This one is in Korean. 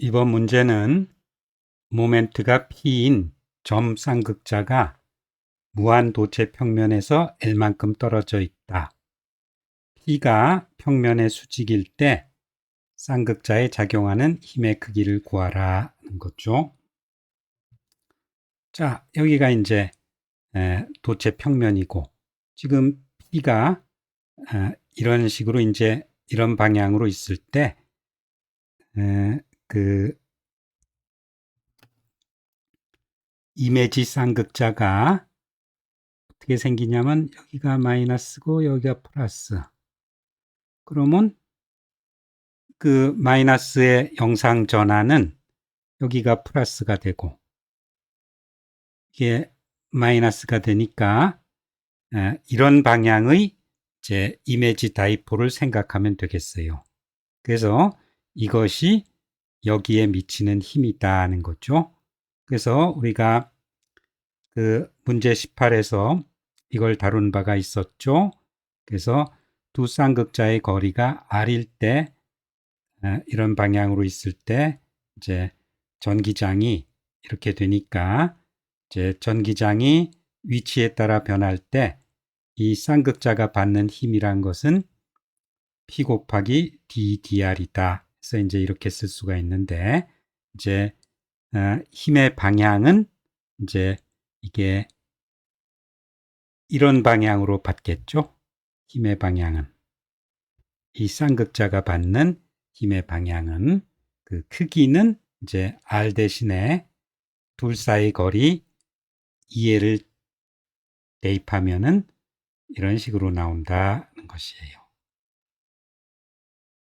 이번 문제는 모멘트가 P인 점 쌍극자가 무한 도체 평면에서 L만큼 떨어져 있다. P가 평면의 수직일 때 쌍극자에 작용하는 힘의 크기를 구하라 는 거죠. 자, 여기가 이제 에, 도체 평면이고 지금 P가 에, 이런 식으로 이제 이런 방향으로 있을 때 에, 그 이미지 쌍극자가 어떻게 생기냐면 여기가 마이너스고 여기가 플러스. 그러면 그 마이너스의 영상 전환은 여기가 플러스가 되고 이게 마이너스가 되니까 에, 이런 방향의 이제 이미지 다이포를 생각하면 되겠어요. 그래서 이것이 여기에 미치는 힘이다 하는 거죠. 그래서 우리가 그 문제 18에서 이걸 다룬 바가 있었죠. 그래서 두 쌍극자의 거리가 r일 때 이런 방향으로 있을 때 이제 전기장이 이렇게 되니까 이제 전기장이 위치에 따라 변할 때 이 쌍극자가 받는 힘이란 것은 P 곱하기 ddr이다. 그래서 이제 이렇게 쓸 수가 있는데 이제 어, 힘의 방향은 이제 이게 이런 방향으로 받겠죠. 힘의 방향은 이 쌍극자가 받는 힘의 방향은 그 크기는 이제 r 대신에 둘 사이 거리 2회를 대입하면은 이런 식으로 나온다는 것이에요.